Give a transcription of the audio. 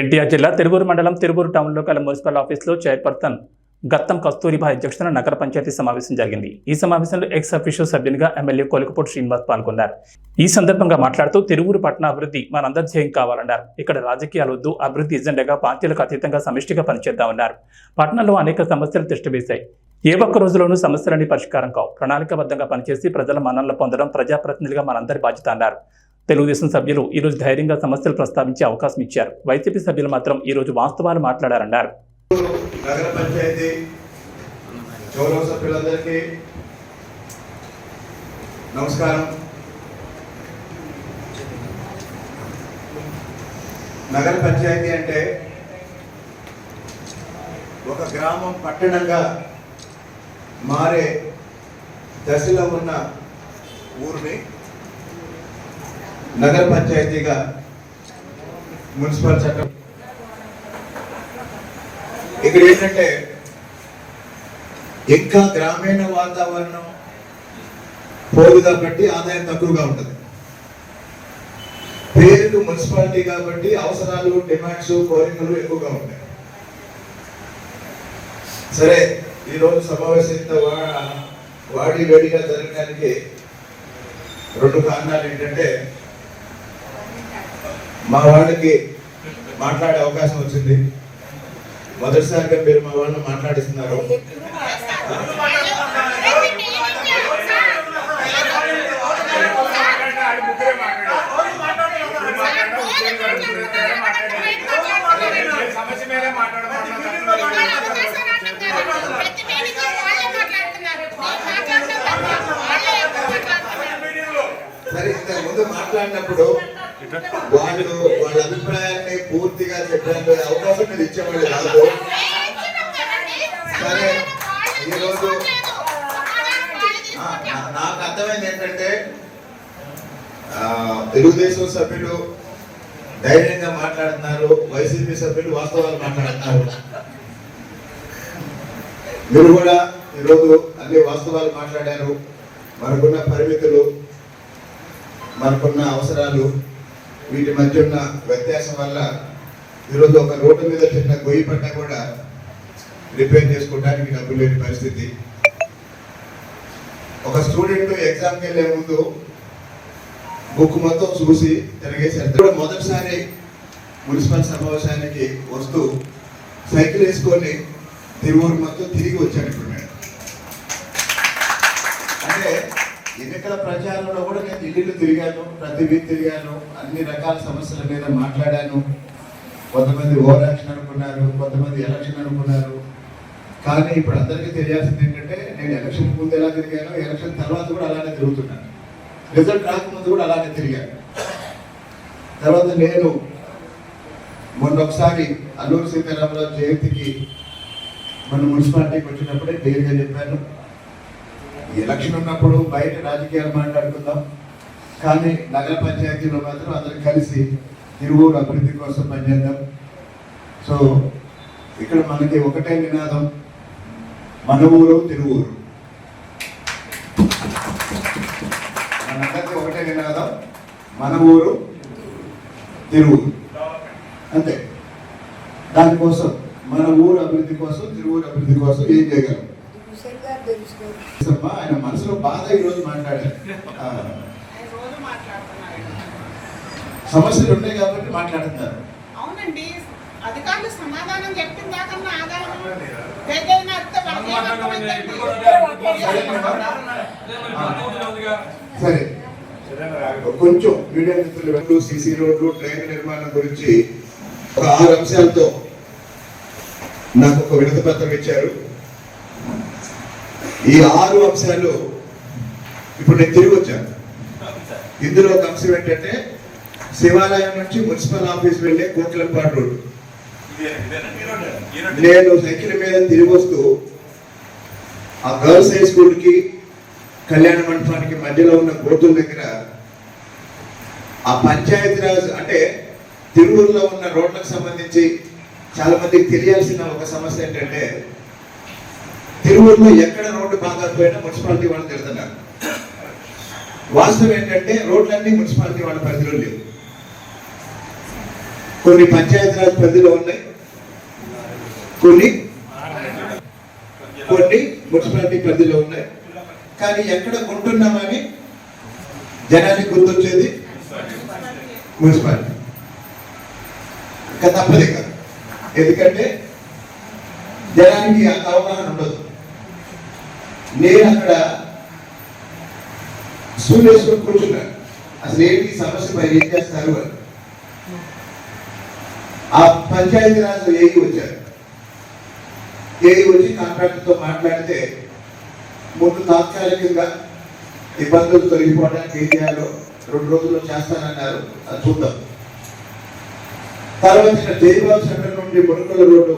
ఎన్టీఆర్ జిల్లా తిరువూరు మండలం తిరువూరు టౌన్లో గల మున్సిపల్ ఆఫీస్లో చైర్పర్సన్ గత్తం కస్తూరిబా అధ్యక్షతన నగర పంచాయతీ సమావేశం జరిగింది. ఈ సమావేశంలో ఎక్స్ అఫీషియల్ సభ్యునిగా ఎమ్మెల్యే కొలకపూడి శ్రీనివాస్ పాల్గొన్నారు. ఈ సందర్భంగా మాట్లాడుతూ తిరువూరు పట్టణ అభివృద్ధి మనందరి ధ్యేయం కావాలన్నారు. ఇక్కడ రాజకీయాలు వద్దు అభివృద్ధి ఎజెండాగా పార్టీలకు అతీతంగా సమిష్టిగా పనిచేద్దామన్నారు. పట్టణంలో అనేక సమస్యలు దృష్టివేశాయి. ఏ ఒక్క రోజులోనూ సమస్యలన్నీ పరిష్కారం కావు. ప్రణాళికబద్ధంగా పనిచేసి ప్రజల మన్ననలు పొందడం ప్రజాప్రతినిధులుగా మనందరి బాధ్యత అన్నారు. తెలుగుదేశం సభ్యులు ఈరోజు ధైర్యంగా సమస్యలు ప్రస్తావించే అవకాశం ఇచ్చారు. వైసీపీ సభ్యులు మాత్రం ఈరోజు వాస్తవాలు మాట్లాడారన్నారు. నగర పంచాయతీ సభ్యులందరికీ నమస్కారం. నగర పంచాయతీ అంటే ఒక గ్రామం పట్టణంగా మారే దశలో ఉన్న ఊరిని నగర పంచాయతీగా మున్సిపల్ చట్టం. ఇక్కడ ఏంటంటే ఇంకా గ్రామీణ వాతావరణం పోదు కాబట్టి ఆదాయం తక్కువగా ఉంటుంది. పేరుకు మున్సిపాలిటీ కాబట్టి అవసరాలు డిమాండ్స్ కోరికలు ఎక్కువగా ఉంటాయి. సరే ఈరోజు సమావేశం ఇంత వాడి వేడిగా జరగడానికి రెండు కారణాలు ఏంటంటే మా వాళ్ళకి మాట్లాడే అవకాశం వచ్చింది. మొదటిసారిగా మీరు మా వాళ్ళని మాట్లాడిస్తున్నారు. సరే ఇంతకు ముందు మాట్లాడినప్పుడు వాళ్ళు వాళ్ళ అభిప్రాయాన్ని పూర్తిగా చెప్పడానికి అవకాశం మీరు ఇచ్చేవాళ్ళు కాదు. సరే ఈరోజు నాకు అర్థమైంది ఏంటంటే తెలుగుదేశం సభ్యులు ధైర్యంగా మాట్లాడుతున్నారు వైసీపీ సభ్యులు వాస్తవాలు మాట్లాడుతున్నారు. మీరు కూడా ఈరోజు అన్ని వాస్తవాలు మాట్లాడారు మనకున్న పరిమితులు మనకున్న అవసరాలు వీటి మధ్య ఉన్న వ్యత్యాసం వల్ల ఈరోజు ఒక రోడ్డు మీద చిన్న గొయ్యి పడ్డా కూడా రిపేర్ చేసుకోవడానికి డబ్బు లేని పరిస్థితి. ఒక స్టూడెంట్ ఎగ్జామ్కి వెళ్ళే ముందు బుక్ మొత్తం చూసి తిరిగేసారు మొదటిసారి మున్సిపల్ సమావేశానికి వస్తూ సైకిల్ వేసుకొని తిరువురు మొత్తం తిరిగి వచ్చాడు ఇప్పుడు మేడం అంటే ఎన్నికల ప్రచారంలో కూడా నేను ఇల్లు తిరిగాను ప్రతి వీధి తిరిగాను అన్ని రకాల సమస్యల మీద మాట్లాడాను. కొంతమంది ఓవర్ యాక్షన్ అనుకున్నారు కొంతమంది ఎలక్షన్ అనుకున్నారు. కానీ ఇప్పుడు అందరికీ తెలియాల్సింది ఏంటంటే నేను ఎలక్షన్ ముందు ఎలా తిరిగాను ఎలక్షన్ తర్వాత కూడా అలానే తిరుగుతున్నాను. రిజల్ట్ రాకముందు కూడా అలానే తిరిగాను. తర్వాత నేను మొన్న ఒకసారి అల్లూరు సీతారామరావు జయంతికి మన మున్సిపాలిటీకి వచ్చినప్పుడే క్లియర్గా చెప్పాను. ఎలక్షన్ ఉన్నప్పుడు బయట రాజకీయాలు మాట్లాడుకుందాం. కానీ నగర పంచాయతీలో మాత్రం అందరం కలిసి తిరువూరు అభివృద్ధి కోసం పనిచేద్దాం. సో ఇక్కడ మనకి ఒకటే నినాదం. మన ఊరు తిరువూరు. మనందరికీ ఒకటే నినాదం. మన ఊరు తిరువూరు. అంతే. దానికోసం మన ఊరు అభివృద్ధి కోసం తిరువూరు అభివృద్ధి కోసం ఏం చేయగలం? ఆయన మనసులో బాధ ఈరోజు మాట్లాడారు. సమస్యలు ఉన్నాయి కాబట్టి మాట్లాడుతున్నారు. అవునండి. అధికారులు సమాధానం చెప్పిన ఆధారం? సరే. కొంచెం మీడియా మిత్రులు సీసీ రోడ్లు ట్రైన్ నిర్మాణం గురించి ఒక ఆరు అంశాలతో నాకు ఒక వినతి పత్రం ఇచ్చారు. ఈ ఆరు అంశాలు ఇప్పుడు నేను తిరిగి వచ్చాను. ఇందులో ఒక అంశం ఏంటంటే శివాలయం నుంచి మున్సిపల్ ఆఫీస్ వెళ్ళే కోకిలంపాడు రోడ్ నేను సైకిల్ మీద తిరిగి వస్తూ ఆ గర్ల్స్ హై స్కూల్కి కళ్యాణ మండపానికి మధ్యలో ఉన్న గోతుల దగ్గర ఆ పంచాయతీరాజ్ అంటే తిరువురులో ఉన్న రోడ్లకు సంబంధించి చాలా మందికి తెలియాల్సిన ఒక సమస్య ఏంటంటే తిరువూరులో ఎక్కడ రోడ్డు బాగాపోయినా మున్సిపాలిటీ వాళ్ళు తిడుతున్నారు. వాస్తవం ఏంటంటే రోడ్లన్నీ మున్సిపాలిటీ వాళ్ళ పరిధిలో లేవు. కొన్ని పంచాయతీరాజ్ పరిధిలో ఉన్నాయి. కొన్ని కొన్ని మున్సిపాలిటీ పరిధిలో ఉన్నాయి. కానీ ఎక్కడ కొంటున్నామని జనానికి గుర్తొచ్చేది మున్సిపాలిటీ. ఇంకా తప్పదు ఎందుకంటే జనానికి అంత అవగాహన ఉండదు. నేను అక్కడ స్కూల్ వేసుకొని కూర్చున్నాను అసలు ఏంటి సమస్య? పైన ఏం చేస్తారు అని. ఆ పంచాయతీరాజ్ ఏఈ వచ్చారు. ఏఈ వచ్చి కాంట్రాక్టర్తో మాట్లాడితే ముందు తాత్కాలికంగా ఇబ్బందులు తొలగిపోవడానికి ఏం చేయాలో రెండు రోజుల్లో చేస్తానన్నారు. అది చూద్దాం. తర్వాత ఇక్కడ జైబాబు సెంటర్ నుండి మునుకల రోడ్డు